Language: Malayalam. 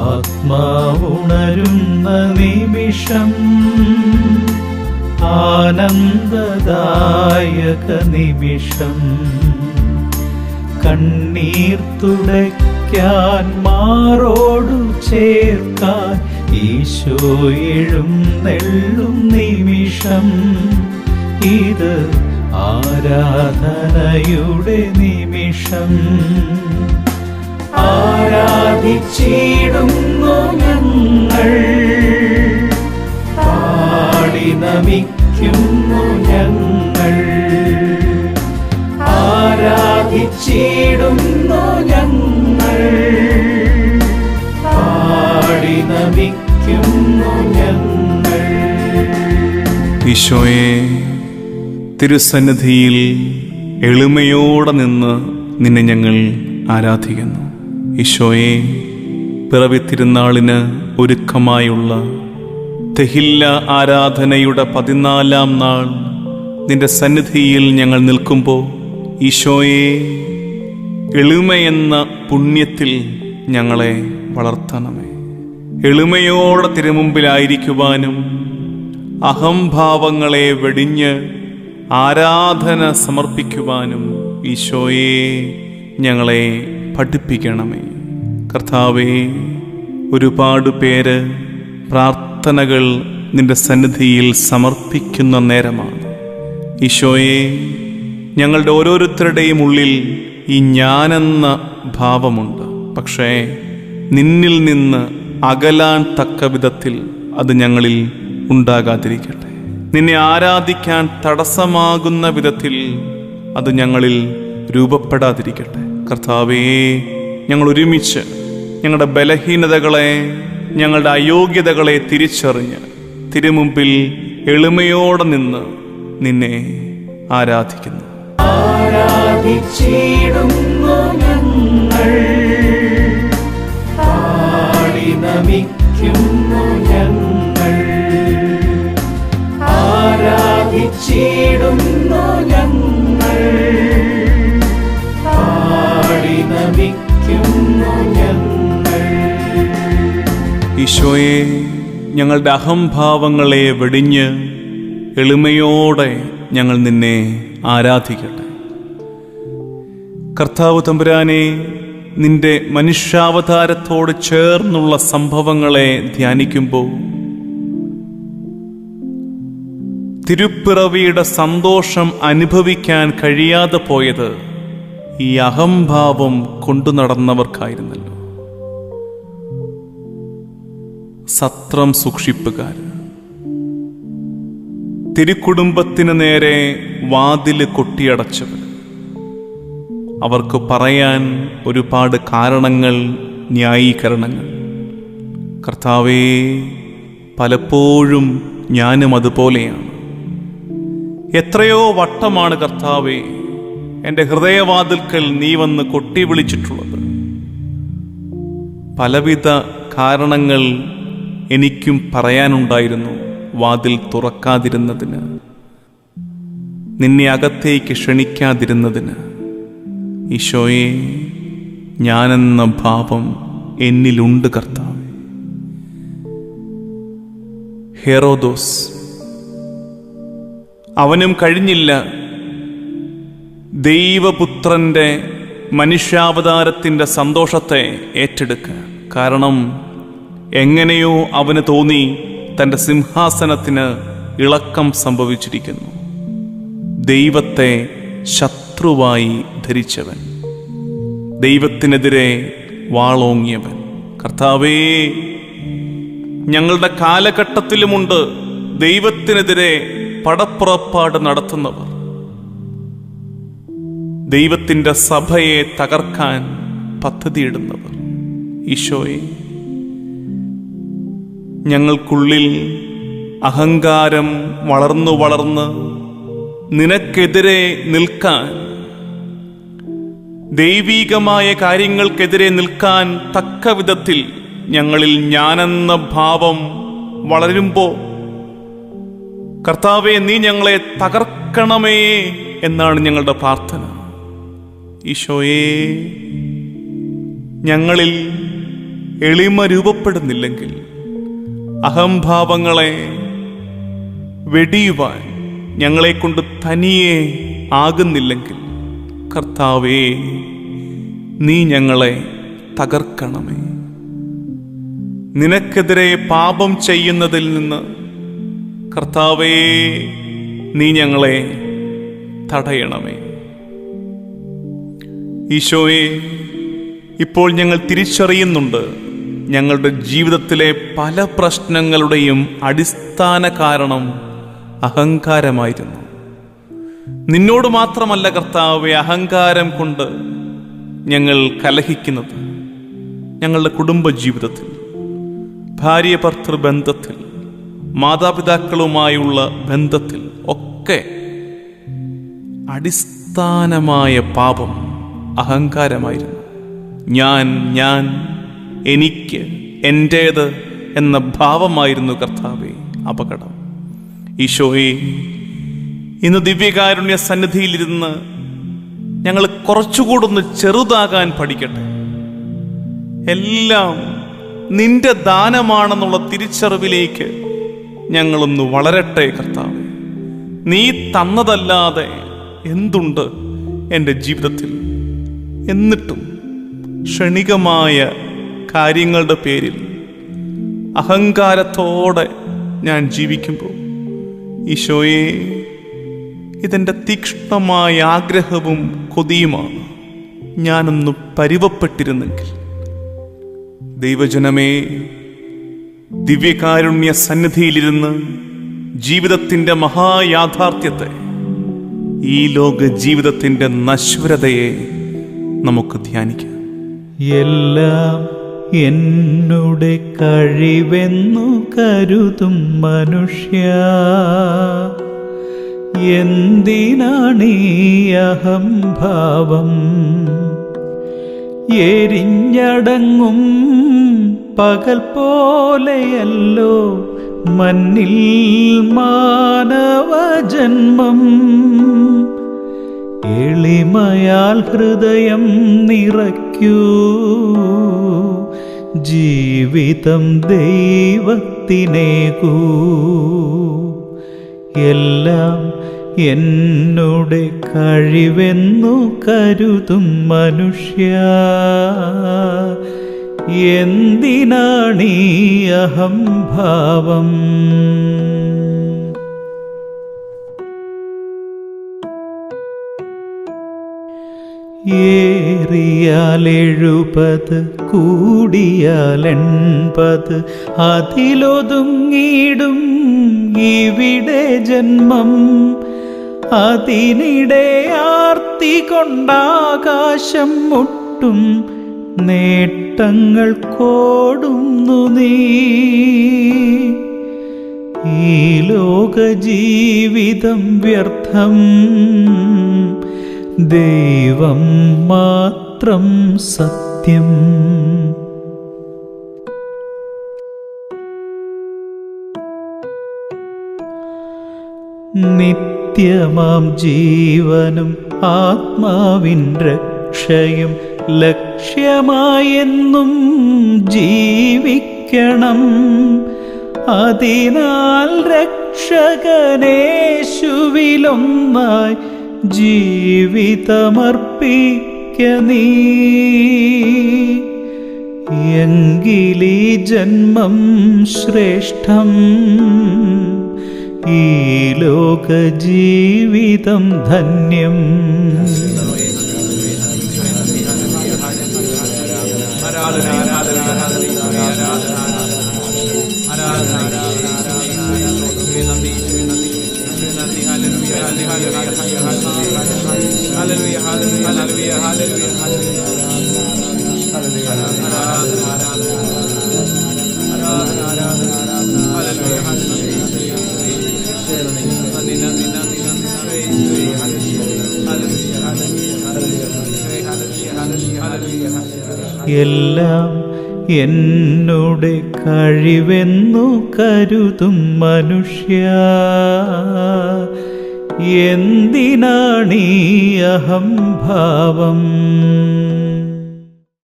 ആത്മാവുണരുന്ന നിമിഷം ആനന്ദദായക നിമിഷം കണ്ണീർ തുടയ്ക്കാൻ മാറോടു ചേർക്കാൻ ഈശോ എഴുന്നെള്ളും നിമിഷം. ഇത് ആരാധനയുടെ നിമിഷം. ആരാധിച്ചിടുന്നു ഞങ്ങൾ. പാടി നമിക്കുന്നു ഞങ്ങൾ. ആരാധിച്ചിടുന്നു ഞങ്ങൾ. പാടി നമിക്കുന്നു ഞങ്ങൾ. ഈശോയെ തിരുസന്നിധിയിൽ എളിമയോടെ നിന്ന് നിന്നെ ഞങ്ങൾ ആരാധിക്കുന്നു. ഈശോയെ പിറവി തിരുനാളിന് ഒരുക്കമായുള്ള തെഹില്ല ആരാധനയുടെ പതിനാലാം നാൾ നിന്റെ സന്നിധിയിൽ ഞങ്ങൾ നിൽക്കുമ്പോൾ ഈശോയെ എളിമയെന്ന പുണ്യത്തിൽ ഞങ്ങളെ വളർത്തണമേ. എളിമയോടെ തിരുമുമ്പിലായിരിക്കുവാനും അഹംഭാവങ്ങളെ വെടിഞ്ഞ് ആരാധന സമർപ്പിക്കുവാനും ഈശോയെ ഞങ്ങളെ പഠിപ്പിക്കണമേ. കർത്താവേ ഒരുപാട് പേര് പ്രാർത്ഥനകൾ നിന്റെ സന്നിധിയിൽ സമർപ്പിക്കുന്ന നേരമാണ്. ഈശോയെ ഞങ്ങളുടെ ഓരോരുത്തരുടെയും ഉള്ളിൽ ഈ ഞാനെന്ന ഭാവമുണ്ട്. പക്ഷേ നിന്നിൽ നിന്ന് അകലാൻ തക്ക വിധത്തിൽ അത് ഞങ്ങളിൽ ഉണ്ടാകാതിരിക്കട്ടെ. നിന്നെ ആരാധിക്കാൻ തടസ്സമാകുന്ന വിധത്തിൽ അത് ഞങ്ങളിൽ രൂപപ്പെടാതിരിക്കട്ടെ. കർത്താവേ ഞങ്ങൾ ഒരുമിച്ച് ഞങ്ങളുടെ ബലഹീനതകളെ ഞങ്ങളുടെ അയോഗ്യതകളെ തിരിച്ചറിഞ്ഞ് തിരുമുമ്പിൽ എളിമയോടെ നിന്ന് നിന്നെ ആരാധിക്കുന്നു. ആരാധിച്ചിടുന്നു ഈശോയെ ഞങ്ങളുടെ അഹംഭാവങ്ങളെ വെടിഞ്ഞ് എളിമയോടെ ഞങ്ങൾ നിന്നെ ആരാധിക്കട്ടെ. കർത്താവ് തമ്പുരാനെ നിന്റെ മനുഷ്യാവതാരത്തോട് ചേർന്നുള്ള സംഭവങ്ങളെ ധ്യാനിക്കുമ്പോൾ തിരുപ്പിറവിയുടെ സന്തോഷം അനുഭവിക്കാൻ കഴിയാതെ പോയത് ഈ അഹംഭാവം കൊണ്ടു നടന്നവർക്കായിരുന്നല്ലോ. സത്രം സൂക്ഷിപ്പുകാർ തിരുക്കുടുംബത്തിന് നേരെ വാതിൽ കൊട്ടിയടച്ചവർ. അവർക്ക് പറയാൻ ഒരുപാട് കാരണങ്ങൾ ന്യായീകരണങ്ങൾ. കർത്താവേ പലപ്പോഴും ഞാനും അതുപോലെയാണ്. എത്രയോ വട്ടമാണ് കർത്താവേ എന്റെ ഹൃദയവാതിൽക്കൽ നീ വന്ന് കൊട്ടി വിളിച്ചിട്ടുള്ളത് പലവിധ കാരണങ്ങൾ എനിക്കും പറയാനുണ്ടായിരുന്നു വാതിൽ തുറക്കാതിരുന്നതിന്. നിന്നെ അകത്തേക്ക് ക്ഷണിക്കാതിരുന്നതിന്. ഈശോയെ ഞാനെന്ന ഭാവം എന്നിലുണ്ട് കർത്താവ്. ഹെറോദോസ് അവനും കഴിഞ്ഞില്ല. ദൈവപുത്രന്റെ മനുഷ്യാവതാരത്തിന്റെ സന്തോഷത്തെ ഏറ്റെടുക്കുക കാരണം എങ്ങനെയോ അവന് തോന്നി തന്റെ സിംഹാസനത്തിന് ഇളക്കം സംഭവിച്ചിരിക്കുന്നു. ദൈവത്തെ ശത്രുവായി ധരിച്ചവൻ. ദൈവത്തിനെതിരെ വാളോങ്ങിയവൻ. കർത്താവേ ഞങ്ങളുടെ കാലഘട്ടത്തിലുമുണ്ട് ദൈവത്തിനെതിരെ പടപ്പുറപ്പാട് നടത്തുന്നവർ. ദൈവത്തിന്റെ സഭയെ തകർക്കാൻ പദ്ധതിയിടുന്നവർ. ഈശോയെ ഞങ്ങൾക്കുള്ളിൽ അഹങ്കാരം വളർന്നു വളർന്ന് നിനക്കെതിരെ നിൽക്കാൻ ദൈവീകമായ കാര്യങ്ങൾക്കെതിരെ നിൽക്കാൻ തക്ക വിധത്തിൽ ഞങ്ങളിൽ ഞാനെന്ന ഭാവം വളരുമ്പോൾ കർത്താവെ നീ ഞങ്ങളെ തകർക്കണമേ എന്നാണ് ഞങ്ങളുടെ പ്രാർത്ഥന. ഈശോയെ ഞങ്ങളിൽ എളിമ രൂപപ്പെടുന്നില്ലെങ്കിൽ അഹംഭാവങ്ങളെ വെടിയുവാൻ ഞങ്ങളെ കൊണ്ട് തനിയെ ആകുന്നില്ലെങ്കിൽ കർത്താവേ നീ ഞങ്ങളെ തകർക്കണമേ. നിനക്കെതിരെ പാപം ചെയ്യുന്നതിൽ നിന്ന് കർത്താവേ നീ ഞങ്ങളെ തടയണമേ. ഈശോയെ ഇപ്പോൾ ഞങ്ങൾ തിരിച്ചറിയുന്നുണ്ട് ഞങ്ങളുടെ ജീവിതത്തിലെ പല പ്രശ്നങ്ങളുടെയും അടിസ്ഥാന കാരണം അഹങ്കാരമായിരുന്നു. നിന്നോട് മാത്രമല്ല കർത്താവെ അഹങ്കാരം കൊണ്ട് ഞങ്ങൾ കലഹിക്കുന്നത് ഞങ്ങളുടെ കുടുംബ ജീവിതത്തിൽ ഭാര്യ ഭർത്തൃ ബന്ധത്തിൽ മാതാപിതാക്കളുമായുള്ള ബന്ധത്തിൽ ഒക്കെ അടിസ്ഥാനമായ പാപം അഹങ്കാരമായിരുന്നു. ഞാൻ ഞാൻ എനിക്ക് എന്റേത് എന്ന ഭാവമായിരുന്നു കർത്താവെ അപകടം. ഈശോയെ ഇന്ന് ദിവ്യകാരുണ്യ സന്നിധിയിലിരുന്ന് ഞങ്ങൾ കുറച്ചുകൂടൊന്ന് ചെറുതാകാൻ പഠിക്കട്ടെ. എല്ലാം നിന്റെ ദാനമാണെന്നുള്ള തിരിച്ചറിവിലേക്ക് ഞങ്ങളൊന്ന് വളരട്ടെ കർത്താവ്. നീ തന്നതല്ലാതെ എന്തുണ്ട് എന്റെ ജീവിതത്തിൽ? എന്നിട്ടും ക്ഷണികമായ കാര്യങ്ങളുടെ പേരിൽ അഹങ്കാരത്തോടെ ഞാൻ ജീവിക്കുമ്പോൾ ഈശോയെ ഇതെന്റെ തീക്ഷ്ണമായ ആഗ്രഹവും കൊതിയുമാണ്. ഞാനൊന്ന് പരിവപ്പെട്ടിരുന്നെങ്കിൽ. ദൈവജനമേ ദിവ്യകാരുണ്യ സന്നിധിയിലിരുന്ന് ജീവിതത്തിന്റെ മഹായാഥാർത്ഥ്യത്തെ ഈ ലോക ജീവിതത്തിന്റെ നശ്വരതയെ നമുക്ക് ധ്യാനിക്കാം. എല്ലാം എന്നുടെ കഴിവെന്നു കരുതും മനുഷ്യ. എന്തിനാണീ അഹംഭാവം എരിഞ്ഞടങ്ങും പകൽ പോലെയല്ലോ മണ്ണിൽ മാനവജന്മം. എളിമയാൽ ഹൃദയം നിറയ്ക്കൂ. ജീവിതം ദൈവത്തിനേകൂ എല്ലാം എന്നുടെ കഴിവെന്നു കരുതും മനുഷ്യ. എന്തിനാണീ അഹംഭാവം? ഏറിയാൽ എഴുപത് കൂടിയാൽ എൺപത് അതിലൊതുങ്ങിയിടും ഇവിടെ ജന്മം. അതിനിടെ ആർത്തി കൊണ്ടാകാശം മുട്ടും നേട്ടങ്ങൾ കോടുന്നു നീ. ഈ ലോകജീവിതം വ്യർത്ഥം. ദൈവം മാത്രം സത്യം. നിത്യമാം ജീവനും ആത്മാവിൻ രക്ഷയും ലക്ഷ്യമായെന്നും ജീവിക്കണം. അതിനാൽ രക്ഷകനേശുവിലൊന്നായി ജീവിതമർപ്പിക്ക നീ എങ്കിലീ ജന്മം ശ്രേഷ്ഠം. ഈ ലോക hallelujah, hallelujah, എല്ലാം എന്നോട് കഴിവെന്നു കരുതും മനുഷ്യ. എന്തിനാണീ അഹംഭാവം?